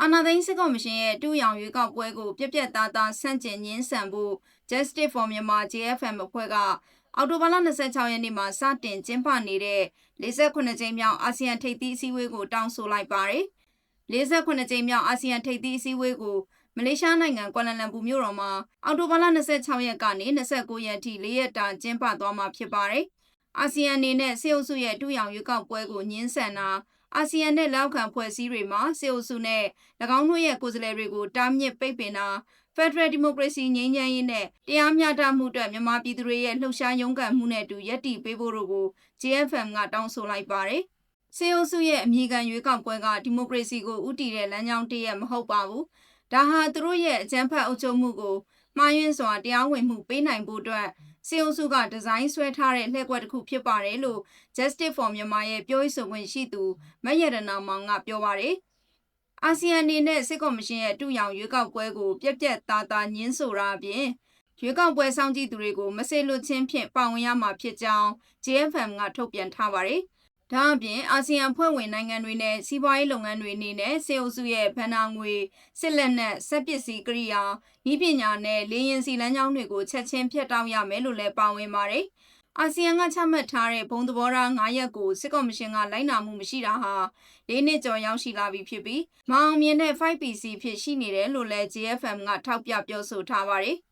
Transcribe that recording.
အာဏာသိမ်းစစ်ကော်မရှင်ရဲ့တူရောင်ရွေးကောက်ပွဲကိုပြက်ပြက်သားသားဆန့်ကျင်ညှင်းဆန်ဖို့ Justice for Myanmar JFM အဖွဲ့ကအော်တိုဘာလ26ရက်နေ့မှာစတင်ကျင်းပနေတဲ့48ကြိမ်မြောက်အာဆီယံထိပ်သီးအစည်းအဝေးကိုတောင်းဆိုလိုက်ပါတယ်။48ကြိမ်မြောက်အာဆီယံထိပ်သီးအစည်းအဝေးကိုမလေးရှားနိုင်ငံကွာလာလမ်ပူမြို့တော်မှာအော်တိုဘာလ26ရက်ကနေ29ရက်ထိ၄ရက်တာကျင်းပသွားမှာဖြစ်ပါတယ်။ အာဆီယံအနေနဲ့စေအုပ်စုရဲ့တူရောင်ရွေးကောက်ပွဲကိုညှင်းဆန်တာအာဆီယံနဲ့လက်အောက်ခံဖွဲ့စည်းတွေမှာစေအုပ်စုနဲ့၎င်းတို့ရဲ့ကိုယ်စားလှယ်တွေကိုတားမြစ်ပိတ်ပင်တာ Federal Democracy ငြိမ်းချမ်းရေးနဲ့တရားမျှတမှုအတွက်မြန်မာပြည်သူတွေရဲ့လှုပ်ရှားရုန်းကန်မှုနဲ့အတူယက်တီပေးဖို့တို့ကို JFM ကတောင်းဆိုလိုက်ပါတယ်။စေအုပ်စုရဲ့အမိခံရွေးကောက်ပွဲကဒီမိုကရေစီကိုဥတီတဲ့လမ်းကြောင်းတရက်မဟုတ်ပါဘူး။ဒါဟာသူတို့ရဲ့အကြမ်းဖက်အုပ်ချုပ်မှုကိုမှားယွင်းစွာတရားဝင်မှုပေးနိုင်ဖို့အတွက် စေအုပ်စုကဒီဇိုင်းဆွဲထားတဲ့လှည့်ကွက်တစ်ခုဖြစ်ပါတယ်လို့ Justice for Myanmar ရဲ့ပြောရေးဆိုခွင့်ရှိသူမရတနာမောင်ကပြောပါတယ်။အာဆီယံအနေနဲ့စစ်ကော်မရှင်ရဲ့အတူရောင်ရွေးကောက်ပွဲကိုပြက်ပြက်သားသားညှင်းဆိုတာအပြင်ရွေးကောက်ပွဲစောင့်ကြည့်သူတွေကိုမဆေလွတ်ချင်းဖြင့်ပါဝင်ရမှာဖြစ်ကြောင်း JFM ကထုတ်ပြန်ထားပါတယ်။ ဒါအပြင်အာဆီယံဖွဲ့ဝင်နိုင်ငံတွေနဲ့စီးပွားရေးလုပ်ငန်းတွေအနေနဲ့စေအုပ်စုရဲ့ဗန်နာငွေစစ်လက်နက်စက်ပစ္စည်းကိရိယာဤပညာနဲ့လေရင်စီလမ်းကြောင်းတွေကိုချက်ချင်းဖျက်တောက်ရမယ်လို့လည်းပါဝင်ပါတယ်။အာဆီယံကချမှတ်ထားတဲ့ဘုံသဘောထား9ရက်ကိုစစ်ကော်မရှင်ကလိုက်နာမှုမရှိတာဟာ၄နှစ်ကျော်ရောက်ရှိလာပြီဖြစ်ပြီးမအောင်မြင်တဲ့ 5PC ဖြစ်ရှိနေတယ်လို့လည်း JFM ကထောက်ပြပြောဆိုထားပါတယ်။